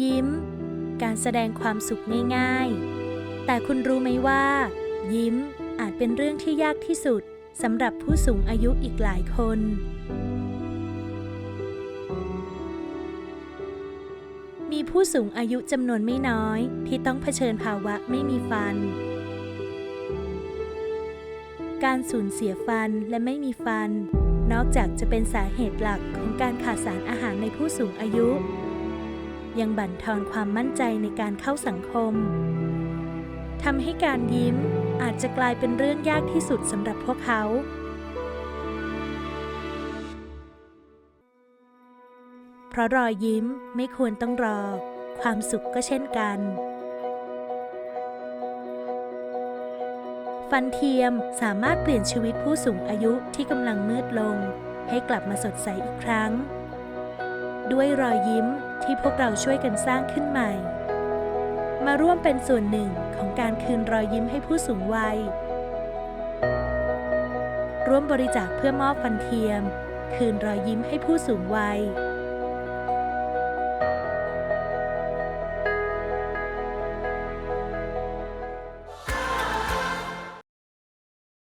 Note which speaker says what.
Speaker 1: ยิ้ม การแสดงความสุขง่ายๆ แต่คุณรู้ไหมว่า ยิ้มอาจเป็นเรื่องที่ยากที่สุดสำหรับผู้สูงอายุอีกหลายคน มีผู้สูงอายุจำนวนไม่น้อยที่ต้องเผชิญภาวะไม่มีฟัน การสูญเสียฟันและไม่มีฟัน นอกจากจะเป็นสาเหตุหลักของการขาดสารอาหารในผู้สูงอายุ ยังบั่นทอนความมั่นใจในการเข้าสังคมทำให้การยิ้มอาจจะกลายเป็นเรื่องยากที่สุดสำหรับพวกเขา เพราะรอยยิ้มไม่ควรต้องรอ ความสุขก็เช่นกัน ฟันเทียมสามารถเปลี่ยนชีวิตผู้สูงอายุที่กำลังมืดลง ให้กลับมาสดใสอีกครั้ง ด้วยรอยยิ้มที่พวกเราช่วยกันสร้างขึ้นใหม่ มาร่วมเป็นส่วนหนึ่งของการคืนรอยยิ้มให้ผู้สูงวัย ร่วมบริจาคเพื่อมอบฟันเทียม คืนรอยยิ้มให้ผู้สูงวัย